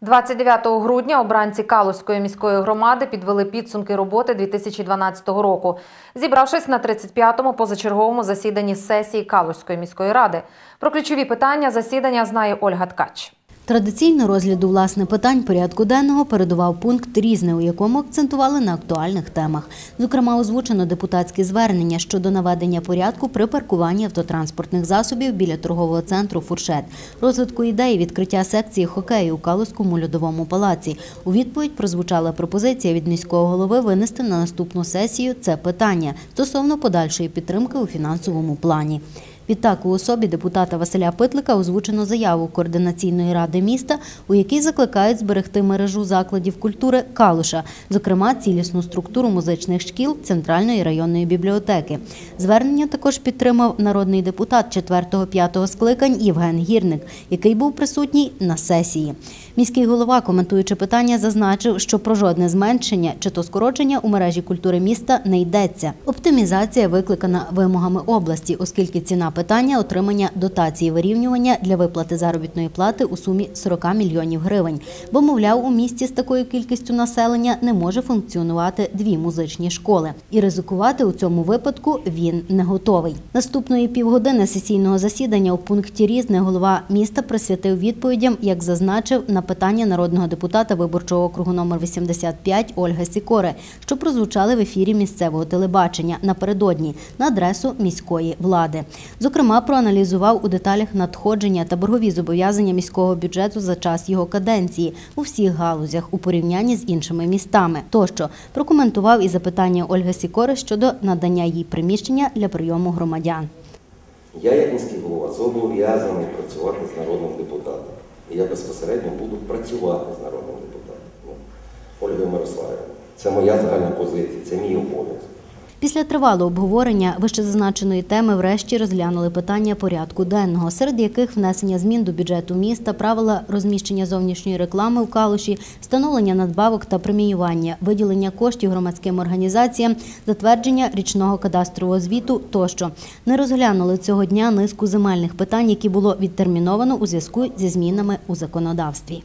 29 грудня обранці Калузької міської громади підвели підсумки роботи 2012 року, зібравшись на 35-му позачерговому засіданні сесії Калузької міської ради. Про ключові питання засідання знає Ольга Ткач. Традиційно розгляду власне питань порядку денного передував пункт різне, у якому акцентували на актуальних темах. Зокрема, озвучено депутатські звернення щодо наведення порядку при паркуванні автотранспортних засобів біля торгового центру Фуршет, розвитку ідеї відкриття секції хокею у Калузькому льодовому палаці. У відповідь прозвучала пропозиція від міського голови винести на наступну сесію це питання стосовно подальшої підтримки у фінансовому плані. Відтак у особі депутата Василя Питлика озвучено заяву координаційної ради міста, у якій закликають зберегти мережу закладів культури Калуша, зокрема цілісну структуру музичних шкіл Центральної районної бібліотеки. Звернення також підтримав народний депутат 4-5 скликань Євген Гірник, який був присутній на сесії. Міський голова, коментуючи питання, зазначив, що про жодне зменшення чи то скорочення у мережі культури міста не йдеться. Оптимізація викликана вимогами області, оскільки ціна питання отримання дотації вирівнювання для виплати заробітної плати у сумі 40 мільйонів гривень. Бо, мовляв, у місті з такою кількістю населення не може функціонувати дві музичні школи. І ризикувати у цьому випадку він не готовий. Наступної півгодини сесійного засідання у пункті різне голова міста присвятив відповідям, як зазначив, на питання народного депутата виборчого округу номер 85 Ольги Сікори, що прозвучали в ефірі місцевого телебачення напередодні на адресу міської влади. Зокрема, проаналізував у деталях надходження та боргові зобов'язання міського бюджету за час його каденції у всіх галузях у порівнянні з іншими містами. Тощо прокоментував і запитання Ольги Сікори щодо надання їй приміщення для прийому громадян. Я, як міський голова, зобов'язаний працювати з народним депутатом. І я безпосередньо буду працювати з народним депутатом. Ну, Ольгою Мирославівною. Це моя загальна позиція, це мій обов'язок. Після тривалого обговорення вищезазначеної теми врешті розглянули питання порядку денного, серед яких внесення змін до бюджету міста, правила розміщення зовнішньої реклами у калуші, встановлення надбавок та преміювання, виділення коштів громадським організаціям, затвердження річного кадастрового звіту тощо. Не розглянули цього дня низку земельних питань, які було відтерміновано у зв'язку зі змінами у законодавстві.